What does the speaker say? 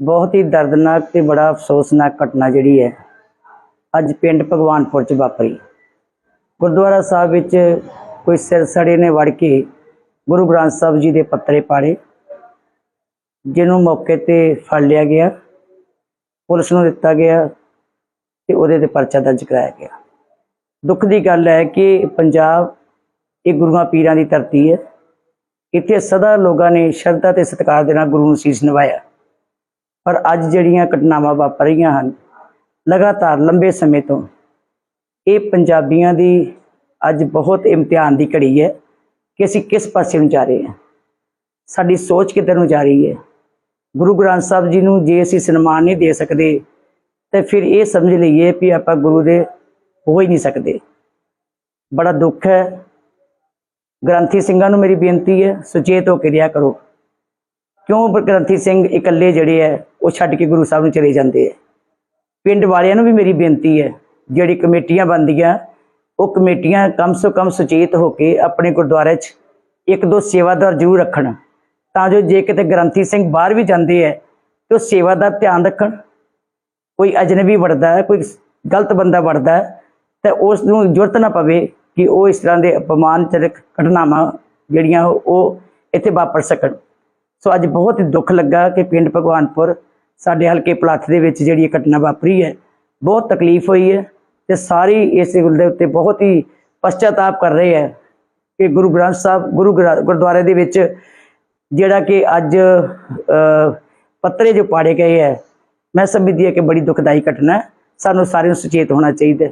ਬਹੁਤ ਹੀ ਦਰਦਨਾਕ ਤੇ ਬੜਾ ਅਫਸੋਸਨਾਕ ਘਟਨਾ ਜਿਹੜੀ ਹੈ, ਅੱਜ ਪਿੰਡ ਭਗਵਾਨਪੁਰ ਚ ਵਾਪਰੀ। ਗੁਰਦੁਆਰਾ ਸਾਹਿਬ ਵਿੱਚ ਕੋਈ ਸਿਰਸੜੇ ਨੇ ਵੜ ਕੇ ਗੁਰੂ ਗ੍ਰੰਥ ਸਾਹਿਬ ਜੀ ਦੇ ਪੱਤਰੇ ਪਾੜੇ, ਜਿਹਨੂੰ ਮੌਕੇ ਤੇ ਫੜ ਲਿਆ ਗਿਆ, ਪੁਲਿਸ ਨੂੰ ਦਿੱਤਾ ਗਿਆ ਤੇ ਉਹਦੇ ਤੇ ਪਰਚਾ ਦਰਜ ਕਰਾਇਆ ਗਿਆ। ਦੁੱਖ ਦੀ ਗੱਲ ਹੈ ਕਿ ਪੰਜਾਬ ਇਹ ਗੁਰੂਆਂ ਪੀਰਾਂ ਦੀ ਧਰਤੀ ਹੈ। ਇੱਥੇ ਸਦਾ ਲੋਕਾਂ ਨੇ ਸ਼ਰਧਾ ਤੇ ਸਤਿਕਾਰ ਦੇ ਨਾਲ ਗੁਰੂ ਨੂੰ ਸੀਸ ਨਿਭਾਇਆ ਪਰ ਅੱਜ ਜਿਹੜੀਆਂ ਘਟਨਾਵਾਂ ਵਾਪਰ ਰਹੀਆਂ ਹਨ, ਲਗਾਤਾਰ ਲੰਬੇ ਸਮੇਂ ਤੋਂ, ਇਹ ਪੰਜਾਬੀਆਂ ਦੀ ਅੱਜ ਬਹੁਤ ਇਮਤਿਹਾਨ ਦੀ ਘੜੀ ਹੈ ਕਿ ਅਸੀਂ ਕਿਸ ਪਾਸੇ ਨੂੰ ਜਾ ਰਹੇ ਹਾਂ। ਸਾਡੀ ਸੋਚ ਕਿੱਧਰ ਨੂੰ ਜਾ ਰਹੀ ਹੈ? ਗੁਰੂ ਗ੍ਰੰਥ ਸਾਹਿਬ ਜੀ ਨੂੰ ਜੇ ਅਸੀਂ ਸਨਮਾਨ ਨਹੀਂ ਦੇ ਸਕਦੇ, ਤੇ ਫਿਰ ਇਹ ਸਮਝ ਲਈਏ ਵੀ ਆਪਾਂ ਗੁਰੂ ਦੇ ਹੋ ਹੀ ਨਹੀਂ ਸਕਦੇ। ਬੜਾ ਦੁੱਖ ਹੈ। ਗ੍ਰੰਥੀ ਸਿੰਘਾਂ ਨੂੰ ਮੇਰੀ ਬੇਨਤੀ ਹੈ, ਸੁਚੇਤ ਹੋ ਕੇ ਰਿਹਾ ਕਰੋ। ਕਿਉਂ ਬ- ਗ੍ਰੰਥੀ ਸਿੰਘ ਇਕੱਲੇ ਜਿਹੜੇ ਹੈ ਉਹ ਛੱਡ ਕੇ ਗੁਰੂ ਸਾਹਿਬ ਨੂੰ ਚਲੇ ਜਾਂਦੇ ਹੈ ਪਿੰਡ ਵਾਲਿਆਂ ਨੂੰ ਵੀ ਮੇਰੀ ਬੇਨਤੀ ਹੈ ਜਿਹੜੀ ਕਮੇਟੀਆਂ ਬਣਦੀਆਂ, ਉਹ ਕਮੇਟੀਆਂ ਕਮ ਸੋ ਕਮ ਸੁਚੇਤ ਹੋ ਕੇ ਆਪਣੇ ਗੁਰਦੁਆਰੇ 'ਚ ਇੱਕ ਦੋ ਸੇਵਾਦਾਰ ਜ਼ਰੂਰ ਰੱਖਣ। ਤਾਂ ਜੋ ਜੇ ਕਿਤੇ ਗ੍ਰੰਥੀ ਸਿੰਘ ਬਾਹਰ ਵੀ ਜਾਂਦੇ ਹੈ ਤੇ ਉਹ ਸੇਵਾ ਦਾ ਧਿਆਨ ਰੱਖਣ। ਕੋਈ ਅਜਨਬੀ ਵੜਦਾ, ਕੋਈ ਗਲਤ ਬੰਦਾ ਵੜਦਾ, ਤਾਂ ਉਸ ਨੂੰ ਜ਼ਰੂਰਤ ਨਾ ਪਵੇ ਕਿ ਉਹ ਇਸ ਤਰ੍ਹਾਂ ਦੇ ਅਪਮਾਨਜਨਕ ਘਟਨਾਵਾਂ ਜਿਹੜੀਆਂ ਉਹ ਇੱਥੇ ਵਾਪਰ ਸਕਣ। ਸੋ ਅੱਜ ਬਹੁਤ ਹੀ ਦੁੱਖ ਲੱਗਾ ਕਿ ਪਿੰਡ ਭਗਵਾਨਪੁਰ ਸਾਡੇ ਹਲਕੇ ਪਲਾਥ ਦੇ ਵਿੱਚ ਜਿਹੜੀ ਇਹ ਘਟਨਾ ਵਾਪਰੀ ਹੈ ਬਹੁਤ ਤਕਲੀਫ ਹੋਈ ਹੈ ਤੇ ਸਾਰੀ ਇਸ ਗੱਲ ਦੇ ਉੱਤੇ ਬਹੁਤ ਹੀ ਪਛਤਾਤਾਪ ਕਰ ਰਹੇ ਹੈ ਕਿ ਗੁਰੂ ਗ੍ਰੰਥ ਸਾਹਿਬ ਗੁਰੂ ਗ੍ਰ- ਗੁਰਦੁਆਰੇ ਦੇ ਵਿੱਚ ਜਿਹੜਾ ਕਿ ਅੱਜ ਅ, ਪੱਤਰੇ ਜੋ ਪਾੜੇ ਗਏ ਹੈ ਮੈਂ ਸਮਝਦੀ ਹਾਂ ਕਿ ਬੜੀ ਦੁਖਦਾਈ ਘਟਨਾ ਸਾਨੂੰ ਸਾਰਿਆਂ ਨੂੰ ਸੁਚੇਤ ਹੋਣਾ ਚਾਹੀਦਾ